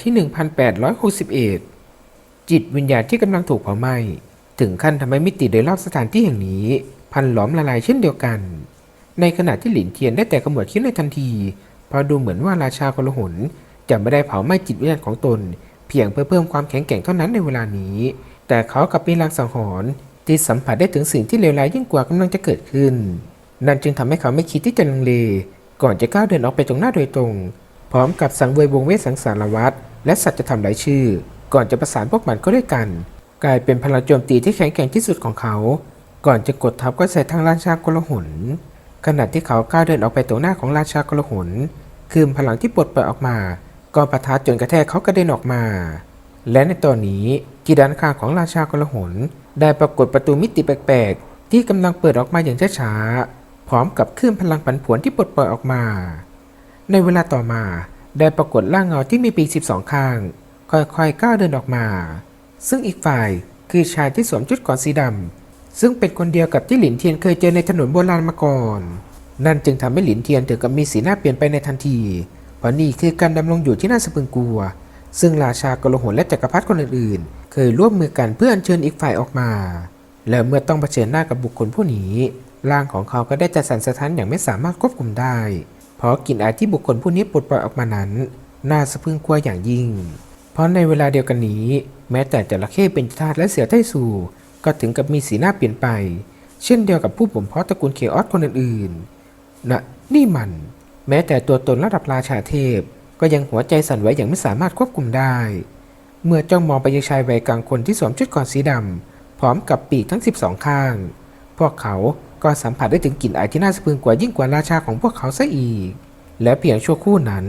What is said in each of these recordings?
ที่ 1861 จิตวิญญาณที่กำลังถูกเผาไหม้ถึงขั้นทำให้มิติโดยรอบสถานที่แห่งนี้ พันหลอมละลายเช่นเดียวกัน ในขณะที่หลินเทียนได้แต่ขมวดคิ้วในทันที เพราะดูเหมือนว่าราชากลหนจะไม่ได้เผาไหม้จิตวิญญาณของตน เพียงเพื่อเพิ่มความแข็งแกร่งเท่านั้นในเวลานี้ แต่เขากับมีลางสังหรณ์ที่สัมผัสได้ถึงสิ่งที่เลวร้ายยิ่งกว่ากำลังจะเกิดขึ้น นั่นจึงทำให้เขาไม่คิดที่จะลังเล ก่อนจะก้าวเดินออกไปตรงหน้าโดยตรง พร้อมกับสังเวยวงเวสังสารวัตรและสัจธรรมหลายชื่อ ก่อนจะประสานพวกมันเข้าด้วยกัน กลายเป็นพลังโจมตีที่แข็งแกร่งที่สุดของเขา ก่อนจะกดทับก็ใส่ทางราชากลหนขณะที่เขาก้าวเดินออกไปตรงหน้าของราชากลหนคืนพลังที่ปลดปล่อยออกมาก็ปะทะจนกระแทกเขากระเด็นออกมา และในตอนนี้กีดานข้างของราชากลหนได้ปรากฏประตูมิติแปลกๆที่กำลังเปิดออกมาอย่างช้าๆพร้อมกับคลื่นพลังผันผวนที่ปลดปล่อยออกมา ในเวลาต่อมาได้ปรากฏร่างเงาที่มีปีก 12 ข้าง ค่อยๆก้าวเดินออกมา ซึ่งอีกฝ่ายคือชายที่สวมชุดกราะสีดำซึ่งเป็นคนเดียวกับที่หลินเทียนเคยเจอในถนนโบราณมาก่อน นั่นจึงทำให้หลินเทียนถึงกับมีสีหน้าเปลี่ยนไปในทันที เพราะนี่คือการดำรงอยู่ที่น่าสะพรึงกลัว ซึ่งราชากลหนและจักรพรรดิคนอื่นๆ เคยร่วมมือกันเพื่ออัญเชิญอีกฝ่ายออกมา และเมื่อต้องเผชิญหน้ากับบุคคลผู้นี้ร่างของเขาก็ได้จะสั่นสะท้านอย่างไม่สามารถควบคุมได้ ราะกลิ่นอายที่บุคคลผู้นี้ปลดปล่อยออกมานั้น น่าสะพรึงกลัวอย่างยิ่ง เพราะในเวลาเดียวกันนี้ แม้แต่จระเข้เป็นทาสและเสือไต้สู่ก็ถึงกับมีสีหน้าเปลี่ยนไป เช่นเดียวกับผู้บ่มเพาะตระกูลเคออสคนอื่นๆนะนี่มัน แม้แต่ตัวตนระดับราชาเทพ ก็ยังหัวใจสั่นไหวอย่างไม่สามารถควบคุมได้ เมื่อจ้องมองไปยังชายวัยกลางคนที่สวมชุดกราะสีดำพร้อมกับปีกทั้ง 12 ข้าง พวกเขา ก็สัมผัสได้ถึงกลิ่นอายที่น่าสะพรึงกว่ายิ่งกว่าราชาของพวกเขาซะอีก และเพียงชั่วครู่นั้น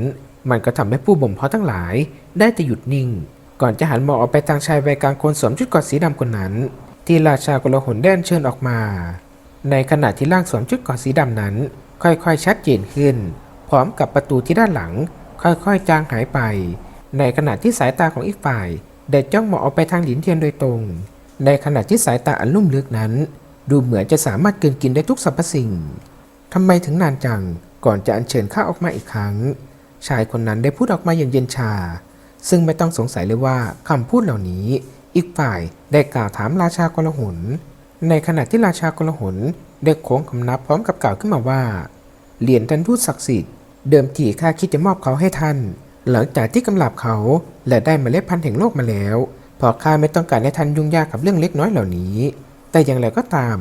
มันก็ทำให้ผู้บ่มเพาะทั้งหลาย ได้แต่หยุดนิ่ง ก่อนจะหันมองออกไปทางชายวัยกลางคนสวมชุดกราะสีดำคนนั้น ที่ราชากลหนได้อัญเชิญออกมา ในขณะที่ร่างสวมชุดกราะสีดำนั้น ค่อยๆชัดเจนขึ้น พร้อมกับประตูที่ด้านหลัง ค่อยๆจางหายไป ในขณะที่สายตาของอีกฝ่ายได้จ้องมองออกไปทางหลินเทียนโดยตรง ในขณะที่สายตาอันลุ่มลึกนั้น ดูเหมือนจะสามารถเกินกินได้ทุกสรรพสิ่ง ทำไมถึงนานจัง ก่อนจะอัญเชิญข้าออกมาอีกครั้ง ชายคนนั้นได้พูดออกมาอย่างเย็นชา ซึ่งไม่ต้องสงสัยเลยว่าคำพูดเหล่านี้ อีกฝ่ายได้กล่าวถามราชากลหนในขณะที่ราชากลหนได้โค้งคำนับพร้อมกับกล่าวขึ้นมาว่า เหรียญท่านทูตศักดิ์สิทธิ์ เดิมทีข้าคิดจะมอบเขาให้ท่าน หลังจากที่กำลับเขาและได้มเมล็ดพันธุ์แห่งโลกมาแล้ว พอข้าไม่ต้องการให้ท่านยุ่งยากกับเรื่องเล็กน้อยเหล่านี้ แต่อย่างไรก็ตาม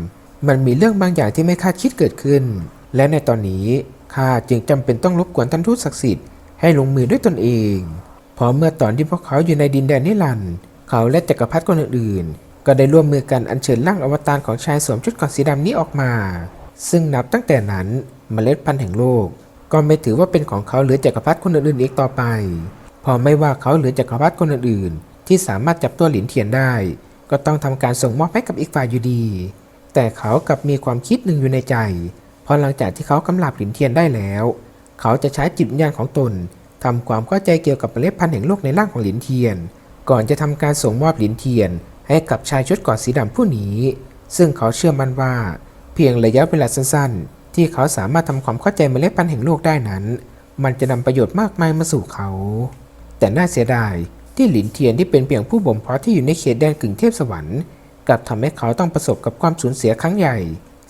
มันมีเรื่องบางอย่างที่ไม่คาดคิดเกิดขึ้น และในตอนนี้ข้าจึงจำเป็นต้องรบกวนท่านทูตศักดิ์สิทธิ์ให้ลงมือด้วยตนเองเพราะเมื่อตอนที่พวกเขาอยู่ในดินแดนนิรันด์เขาและจักรพรรดิคนอื่นๆ ก็ได้ร่วมมือกันอัญเชิญร่างอวตารของชายสวมชุดเกราะสีดำนี้ออกมา ซึ่งนับตั้งแต่นั้นเมล็ดพันธุ์แห่งโลก ก็ไม่ถือว่าเป็นของเขาหรือจักรพรรดิคนอื่นๆอีกต่อไป พอไม่ว่าเขาหรือจักรพรรดิคนอื่นๆ ที่สามารถจับตัวหลินเทียนได้ ก็ต้องทำการส่งมอบให้กับอีกฝ่ายอยู่ดี แต่เขากลับมีความคิดหนึ่งอยู่ในใจ เพราะหลังจากที่เขากำลับหลินเทียนได้แล้ว เขาจะใช้จิตวิญญาณของตนทำความเข้าใจเกี่ยวกับเมล็ดพันธุ์แห่งโลกในร่างของหลินเทียน ก่อนจะทำการส่งมอบหลินเทียน ให้กับชายชุดกราะสีดำผู้นี้ ซึ่งเขาเชื่อมั่นว่า เพียงระยะเวลาสั้นๆ ที่เขาสามารถทำความเข้าใจเมล็ดพันธุ์แห่งโลกได้นั้น มันจะนำประโยชน์มากมายมาสู่เขา แต่น่าเสียดาย ที่หลินเทียนที่เป็นเพียงผู้บ่มเพาะที่อยู่ในเขตแดนกึ่งเทพสวรรค์กลับทำให้เขาต้องประสบกับความสูญเสียครั้งใหญ่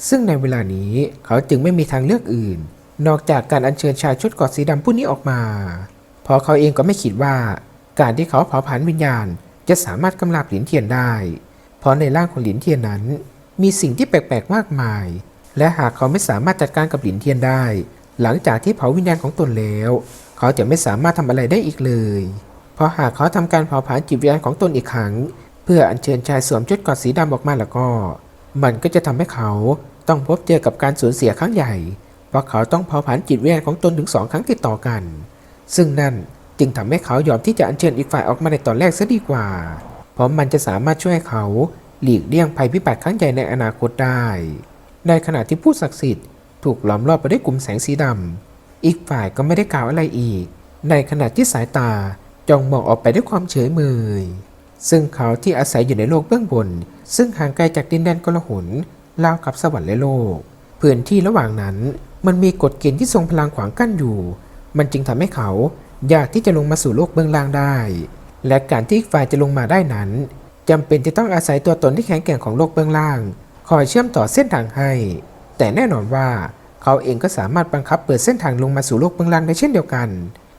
ซึ่งในเวลานี้เขาจึงไม่มีทางเลือกอื่น นอกจากการอัญเชิญชายชุดกราะสีดำผู้นี้ออกมาเพราะเขาเองก็ไม่คิดว่า การที่เขาเผาผลาญวิญญาณ จะสามารถกำราบหลินเทียนได้ เพราะในร่างของหลินเทียนนั้น มีสิ่งที่แปลกๆมากมาย และหากเขาไม่สามารถจัดการกับหลินเทียนได้ หลังจากที่เผาวิญญาณของตนแล้ว เขาจะไม่สามารถทำอะไรได้อีกเลย เพราะหากเขาทำการเผาผลาญจิตวิญญาณของตนอีกครั้ง เพื่ออัญเชิญชายสวมชุดกราะสีดำออกมาแล้วก็ มันก็จะทำให้เขาต้องพบเจอกับการสูญเสียครั้งใหญ่ เพราะเขาต้องเผาผลาญจิตวิญญาณของตนถึงสองครั้งติดต่อกัน ซึ่งนั่นจึงทำให้เขายอมที่จะอัญเชิญอีกฝ่ายออกมาในตอนแรกซะดีกว่า เพราะมันจะสามารถช่วยเขาหลีกเลี่ยงภัยพิบัติครั้งใหญ่ในอนาคตได้ ในขณะที่ผู้ศักดิ์สิทธิ์ถูกล้อมรอบไปด้วยกลุ่มแสงสีดำ อีกฝ่ายก็ไม่ได้กล่าวอะไรอีก ในขณะที่สายตา จ้องมองออกไปด้วยความเฉยเมย ซึ่งเขาที่อาศัยอยู่ในโลกเบื้องบน ซึ่งห่างไกลจากดินแดนกลหนราวกับสวรรค์และโลก พื้นที่ระหว่างนั้นมันมีกฎเกณฑ์ที่ทรงพลังขวางกั้นอยู่ มันจึงทำให้เขายากที่จะลงมาสู่โลกเบื้องล่างได้ และการที่อีกฝ่ายจะลงมาได้นั้นจำเป็นจะต้องอาศัยตัวตนที่แข็งแกร่งของโลกเบื้องล่าง คอยเชื่อมต่อเส้นทางให้ แต่แน่นอนว่าเขาเองก็สามารถบังคับเปิดเส้นทางลงมาสู่โลกเบื้องล่างได้เช่นเดียวกัน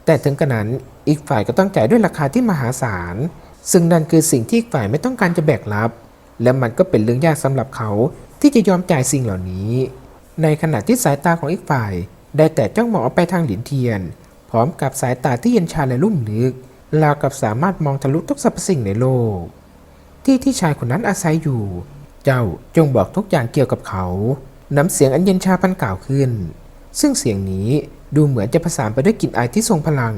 แต่ถึงกระนั้นอีกฝ่ายก็ต้องจ่ายด้วยราคาที่มหาศาล ซึ่งนั่นคือสิ่งที่อีกฝ่ายไม่ต้องการจะแบกรับ และมันก็เป็นเรื่องยากสำหรับเขาที่จะยอมจ่ายสิ่งเหล่านี้ ในขณะที่สายตาของอีกฝ่าย ได้แต่จ้องมองออกไปทางหลินเทียน พร้อมกับสายตาที่เย็นชาและลุ่มลึกราวกับสามารถมองทะลุทุกสรรพสิ่งในโลก ที่ที่ชายคนนั้นอาศัยอยู่ เจ้าจงบอกทุกอย่างเกี่ยวกับเขา น้ำเสียงอันเย็นชาพันกล่าวขึ้น ซึ่งเสียงนี้ดูเหมือนจะผสานไปด้วยกลิ่นอายที่ทรงพลัง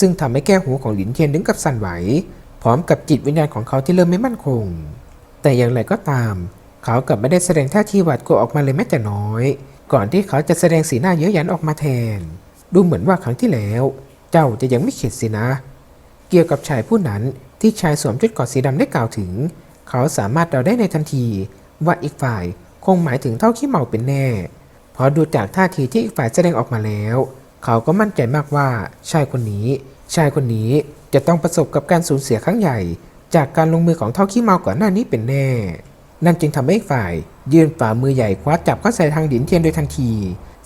ซึ่งทำให้แก้วหูของหลินเทียนถึงกับสั่นไหว พร้อมกับจิตวิญญาณของเขาที่เริ่มไม่มั่นคง แต่อย่างไรก็ตาม เขากลับไม่ได้แสดงท่าทีหวาดกลัวออกมาเลยแม้แต่น้อย ก่อนที่เขาจะแสดงสีหน้าเย้ยหยันออกมาแทน ดูเหมือนว่าครั้งที่แล้ว เจ้าจะยังไม่เข็ดสินะ เกี่ยวกับชายผู้นั้นที่ชายสวมชุดกราะสีดำได้กล่าวถึง เขาสามารถเดาได้ในทันที ว่าอีกฝ่ายคงหมายถึงเท่าขี้เมาเป็นแน่ เพราะดูจากท่าทีที่อีกฝ่ายแสดงออกมาแล้ว เขาก็มั่นใจมากว่าชายคนนี้ ชายคนนี้จะต้องประสบกับการสูญเสียครั้งใหญ่ จากการลงมือของเท่าขี้เมาก่อนหน้านี้เป็นแน่ นั่นจึงทำให้อีกฝ่าย ยื่นฝ่ามือใหญ่คว้าจับเข้าใส่ทางหลินเทียนโดยทันที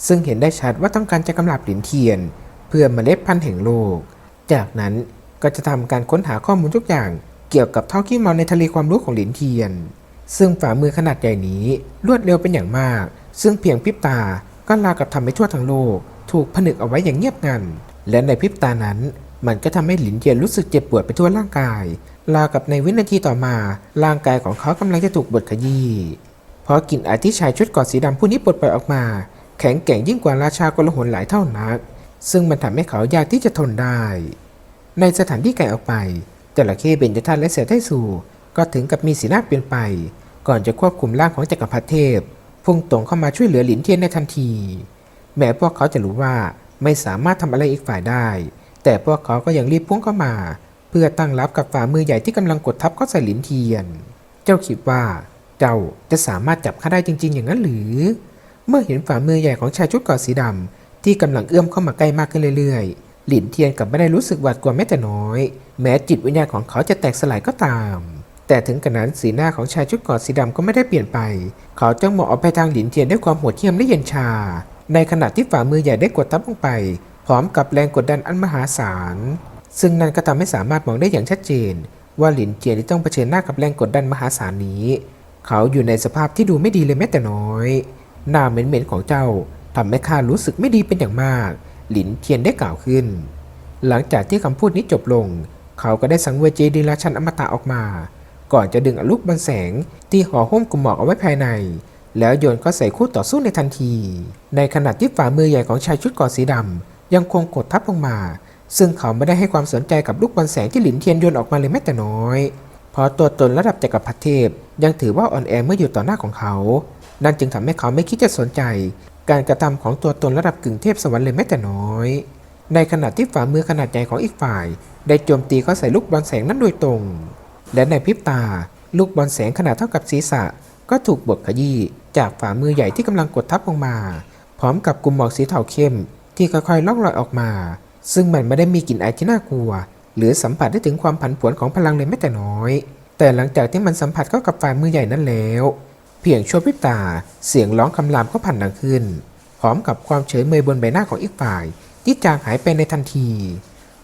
ซึ่งเห็นได้ชัดว่าต้องการจะกำลับหลินเทียน เพื่อเมล็ดพันธุ์แห่งโลก จากนั้นก็จะทำการค้นหาข้อมูลทุกอย่างเกี่ยวกับเท่าขี้เมาในทะเลความรู้ของหลินเทียน ซึ่งฝ่ามือขนาดใหญ่นี้รวดเร็วเป็นอย่างมาก ซึ่งเพียงพริบตาก็ลากับทำให้ทั่วทั้งโลก ถูกผนึกเอาไว้อย่างเงียบงัน และในพริบตานั้น มันก็ทำให้หลินเทียนรู้สึกเจ็บปวดไปทั่วร่างกายราวกับในวินาทีต่อมา ร่างกายของเขากำลังจะถูกบดขยี้เพราะกลิ่นอายที่ชายชุดกอดสีดำผู้นี้ปลดปล่อยออกมา แข็งแกร่งยิ่งกว่าราชากลหนหลายเท่านัก ซึ่งมันทำให้เขายากที่จะทนได้ ในสถานที่ไกลออกไปจระเข้เบญจธาตุและเสือไทสูก็ถึงกับมีสีหน้าเปลี่ยนไป ก่อนจะควบคุมร่างของจักรพรรดิเทพ พุ่งตรงเข้ามาช่วยเหลือหลินเทียนในทันที แม้พวกเขาจะรู้ว่าไม่สามารถทำอะไรอีกฝ่ายได้ แต่พวกเขาก็ยังรีบพุ่งเข้ามา เพื่อตั้งรับกับฝ่ามือใหญ่ที่กำลังกดทับเข้าใส่หลินเทียน เจ้าคิดว่าเจ้าจะสามารถจับข้าได้จริง ๆ อย่างนั้นหรือ เมื่อเห็นฝ่ามือใหญ่ของชายชุดเกาะสีดำที่กำลังเอื้อมเข้ามาใกล้มากขึ้นเรื่อยๆ หลินเทียนกลับไม่ได้รู้สึกหวาดกลัวแม้แต่น้อย แม้จิตวิญญาณของเขาจะแตกสลายก็ตาม แต่ถึงกระนั้นสีหน้าของชายชุดกราะสีดำก็ไม่ได้เปลี่ยนไป เขาจ้องมองออกไปทางหลินเทียนด้วยความโหดเหี้ยมและเย็นชา ในขณะที่ฝ่ามือใหญ่ได้กดทับลงไป พร้อมกับแรงกดดันอันมหาศาล ซึ่งนั่นก็ทำให้สามารถมองได้อย่างชัดเจน ว่าหลินเจียนที่ต้องเผชิญหน้ากับแรงกดดันมหาศาลนี้ เขาอยู่ในสภาพที่ดูไม่ดีเลยแม้แต่น้อย หน้าเหม็นๆของเจ้าทำให้ข้ารู้สึกไม่ดีเป็นอย่างมาก หลินเทียนได้กล่าวขึ้น หลังจากที่คำพูดนี้จบลง เขาก็ได้สังเวยเจดีราชันอมตะออกมา ก่อนจะดึงอลูกบันแสงที่ห่อหุ้มกลุ่มหมอกเอาไว้ภายใน แล้วโยนก็ใส่คู่ต่อสู้ในทันที ในขณะที่ฝ่ามือใหญ่ของชายชุดกราะสีดำยังคงกดทับลงมา ซึ่งเขาไม่ได้ให้ความสนใจกับลูกบอลแสงที่หลินเทียนโยนออกมาเลยแม้แต่น้อย เพราะตัวตนระดับจักรพรรดิเทพ ยังถือว่าอ่อนแอเมื่ออยู่ต่อหน้าของเขา นั่นจึงทำให้เขาไม่คิดจะสนใจ การกระทำของตัวตนระดับกึ่งเทพสวรรค์เลยแม้แต่น้อย ในขณะที่ฝ่ามือขนาดใหญ่ของอีกฝ่าย ได้โจมตีเข้าใส่ลูกบอลแสงนั้นโดยตรง และในพริบตา ลูกบอลแสงขนาดเท่ากับศีรษะ ก็ถูกบดขยี้จากฝ่ามือใหญ่ที่กำลังกดทับลงมา พร้อมกับกลุ่มหมอกสีเทาเข้ม ที่ค่อยๆล่องลอยออกมา ซึ่งมันไม่ได้มีกลิ่นอายที่น่ากลัว หรือสัมผัสได้ถึงความผันผวนของพลังเลยแม้แต่น้อย แต่หลังจากที่มันสัมผัสเข้ากับฝ่ามือใหญ่นั้นแล้ว เพียงชั่วพริบตาเสียงร้องคำรามก็ผ่านดังขึ้น พร้อมกับความเฉยเมยบนใบหน้าของอีกฝ่ายที่จางหายไปในทันที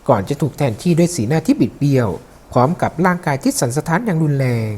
ก่อนจะถูกแทนที่ด้วยสีหน้าที่บิดเบี้ยว พร้อมกับร่างกายที่สั่นสะท้านอย่างรุนแรง